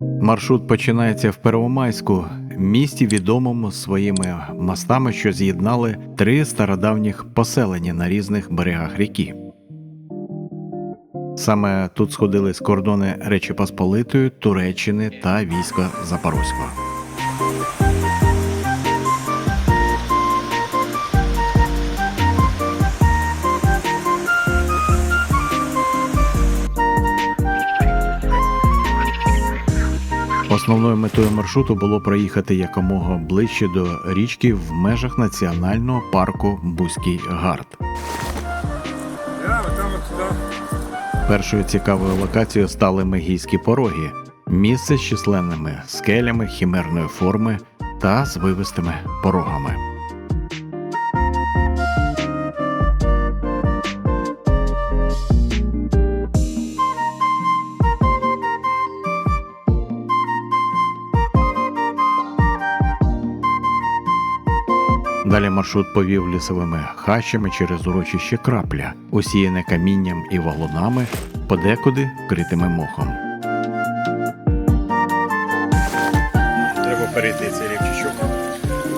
Маршрут починається в Первомайську, місті відомому своїми мостами, що з'єднали три стародавніх поселення на різних берегах ріки. Саме тут сходились кордони Речі Посполитої, Туреччини та війська Запорозького. Основною метою маршруту було проїхати якомога ближче до річки в межах національного парку Бузький Гард. Першою цікавою локацією стали Мегійські пороги, місце з численними скелями хімерної форми та звивистими порогами. Далі маршрут повів лісовими хащами через урочище крапля, усіяне камінням і валунами, подекуди вкритими мохом. Треба перейти цей рівчичок.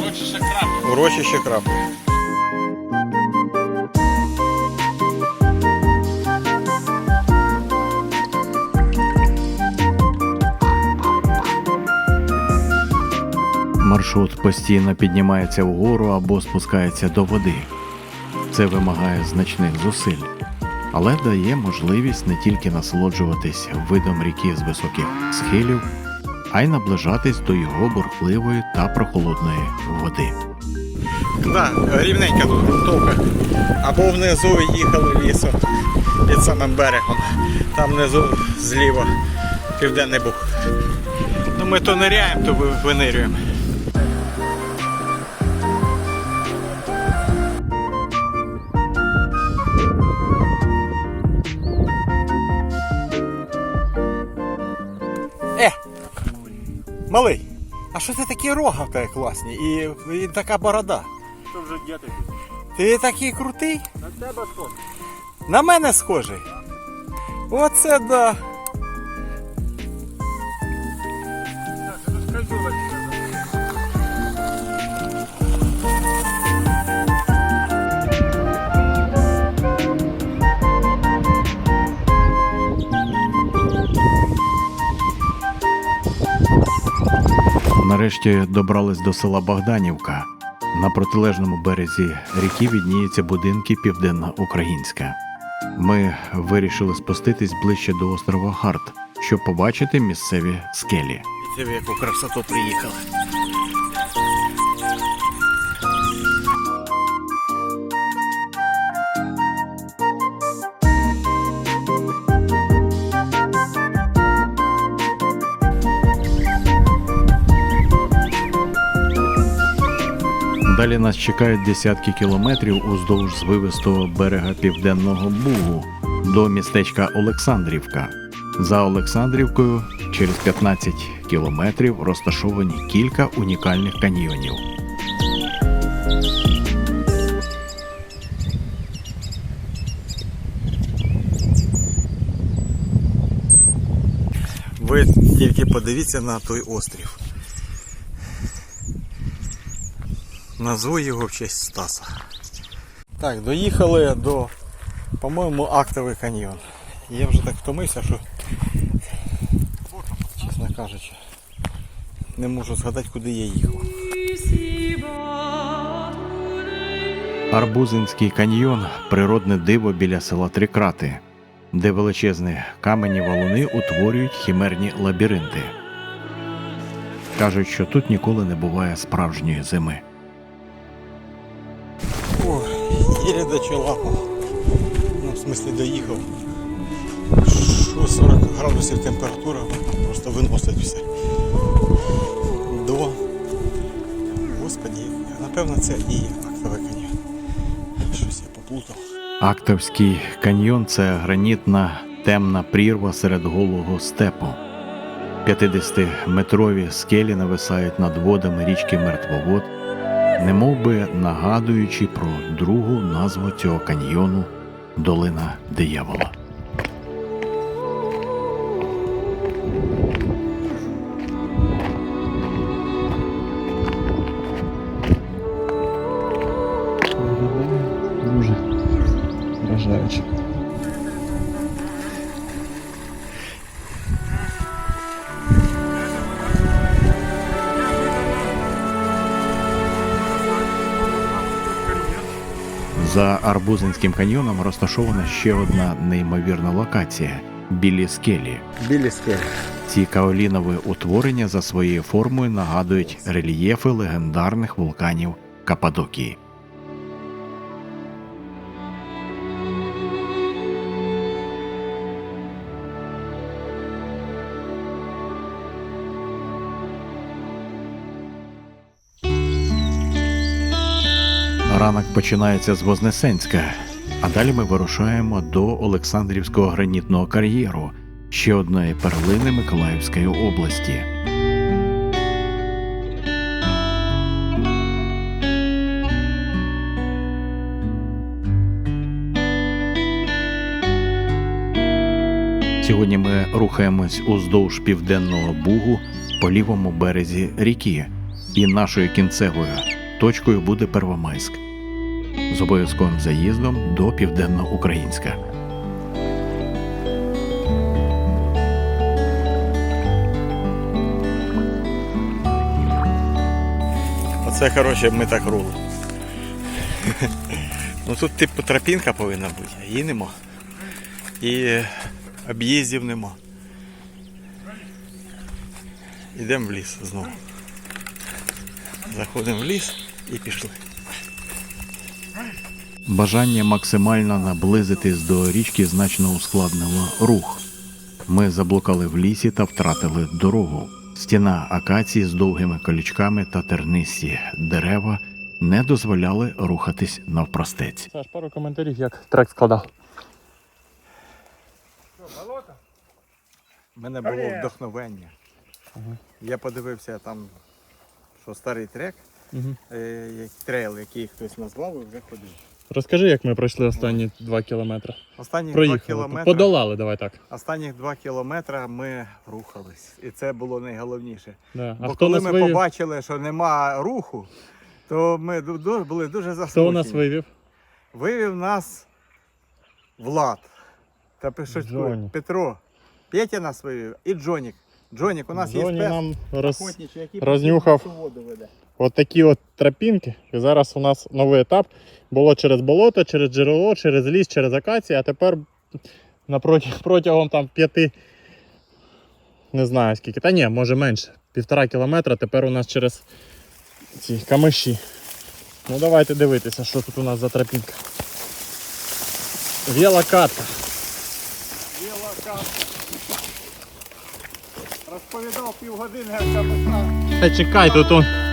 Урочище крапля. Урочище крапли. Маршрут постійно піднімається вгору або спускається до води. Це вимагає значних зусиль, але дає можливість не тільки насолоджуватись видом ріки з високих схилів, а й наближатись до його бурхливої та прохолодної води. Да, рівненька тут грунтовка. Або внизу їхали лісом під самим берегом. Там внизу зліва південний бух. Ну ми то ниряємо, то винирюємо. Малий, а що це такі рога в тебе класні? І, і така борода. Що вже діти? Ти такий крутий? На тебе схожий. На мене схожий. Оце да. Розкажу Нарешті добрались до села Богданівка. На протилежному березі ріки відніються будинки Південноукраїнська. Ми вирішили спуститись ближче до острова Харт, щоб побачити місцеві скелі. Це в яку красоту приїхали. Далі нас чекають десятки кілометрів уздовж звивистого берега Південного Бугу до містечка Олександрівка. За Олександрівкою через 15 кілометрів розташовані кілька унікальних каньйонів. Ви тільки подивіться на той острів. Назву його в честь Стаса. Так, доїхали до, по-моєму, актовий каньйон. Я вже так втомився, що, чесно кажучи, не можу згадати, куди я їхав. Арбузинський каньйон природне диво біля села Трикрати, де величезні камені валуни утворюють хімерні лабіринти. Кажуть, що тут ніколи не буває справжньої зими. Єлі дочелапав. Ну, в смислі доїхав. Що 40 градусів температура, просто виносить все. До. Господі, напевно, це і актовий каньйон. Щось я поплутав. Актовський каньйон це гранітна темна прірва серед голого степу. 50-метрові скелі нависають над водами річки Мертвовод, немов би нагадуючи про другу назву цього каньйону Долина диявола. Дуже вражаючи. За Арбузинським каньйоном розташована ще одна неймовірна локація білі скелі. Білі скелі. Ці каолінові утворення за своєю формою нагадують рельєфи легендарних вулканів Каппадокії. Ранок починається з Вознесенська, а далі ми вирушаємо до Олександрівського гранітного кар'єру, ще одної перлини Миколаївської області. Сьогодні ми рухаємось уздовж південного бугу по лівому березі ріки, і нашою кінцевою точкою буде Первомайськ з обов'язковим заїздом до Південноукраїнська. Оце, коротше, ми так рули. ну тут типу тропінка повинна бути, а її нема. І об'їздів нема. Йдемо в ліс знову. Заходимо в ліс і пішли. Бажання максимально наблизитись до річки значно ускладнило рух. Ми заблукали в лісі та втратили дорогу. Стіна акації з довгими колючками та тернисті дерева не дозволяли рухатись навпростець. Саш, пару коментарів, як трек складав. У мене було вдохновення. Я подивився там, що старий трек, Угу. е, трейл, який хтось назвав, і вже ходив. Розкажи, як ми пройшли останні два кілометри. Останні два Проїхали. кілометри. Подолали, давай так. Останніх два кілометри ми рухались. І це було найголовніше. Да. А Бо хто коли ми вивів? побачили, що нема руху, то ми були дуже Хто засмучені. у нас вивів? Вивів нас Влад. Та пише Петро. Петя нас вивів і Джонік. Джонік, у нас Джоні є спец нам роз... який рознюхав. воду веде. От такі от тропінки. І зараз у нас новий етап. Було через болото, через джерело, через ліс, через акації, а тепер протягом там п'яти, не знаю скільки. Та ні, може менше. Півтора кілометра. Тепер у нас через ці камиші. Ну давайте дивитися, що тут у нас за тропінка. Велокатка. Біла. Розповідав півгодини, як там. Та чекай, тут он.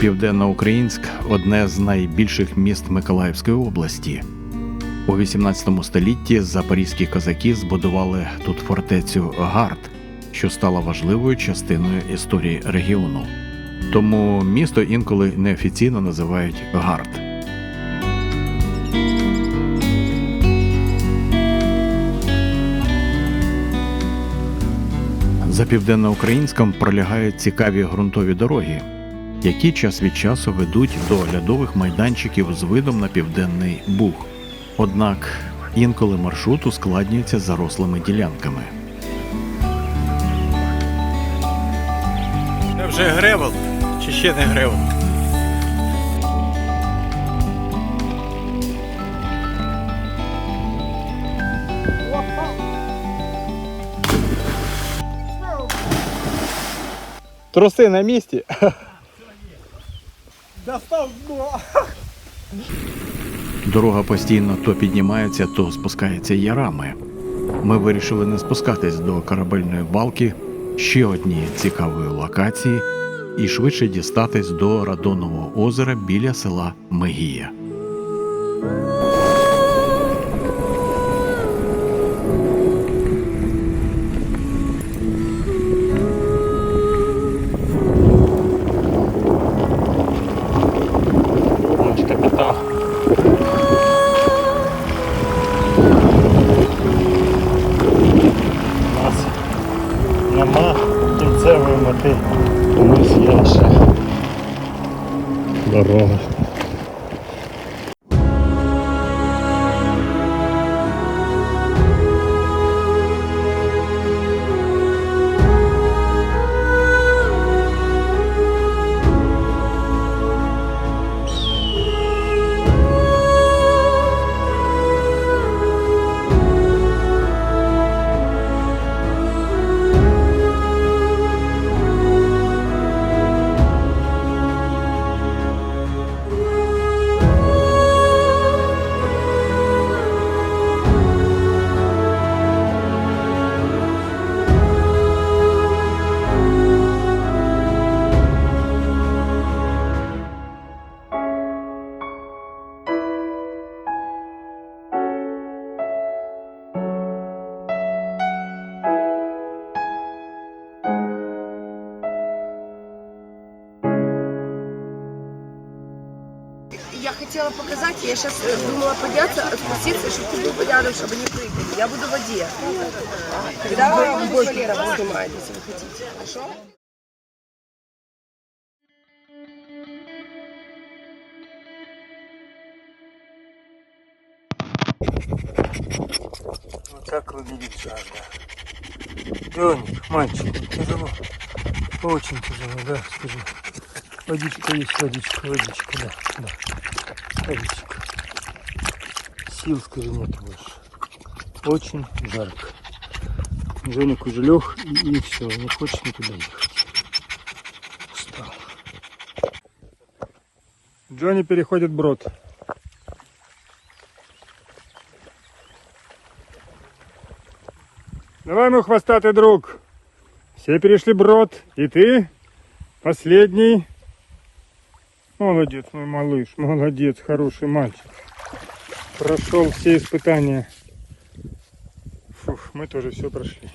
Південноукраїнськ одне з найбільших міст Миколаївської області. У 18 столітті запорізькі козаки збудували тут фортецю Гард, що стала важливою частиною історії регіону. Тому місто інколи неофіційно називають Гард. За південноукраїнськом пролягають цікаві ґрунтові дороги, які час від часу ведуть до оглядових майданчиків з видом на південний Буг. Однак інколи маршрут ускладнюється зарослими ділянками. Це вже гревел чи ще не гревел? Труси на місці. Дорога постійно то піднімається, то спускається ярами. ми вирішили не спускатись до корабельної балки ще однієї цікавої локації і швидше дістатись до Радонового озера біля села Мегія. Я хотела показать, я сейчас думала подняться, спуститься, чтобы ты был рядом, чтобы не прыгали. Я буду в воде. Когда вы Валера снимает, если вы хотите. Хорошо? Вот так выглядит жажда. Доник, мальчик, тяжело. Очень тяжело, да, скажи. Водичка есть, водичка, водичка, да, да. Водичка. Сил, скажи, нет больше. Очень жарко. Женик уже лег и, и все, не хочет никуда ехать. Устал. Джонни переходит брод. Давай, мой хвостатый друг. Все перешли брод. И ты последний. Молодец, мой малыш. Молодец, хороший мальчик. Прошел все испытания. Фух, мы тоже все прошли.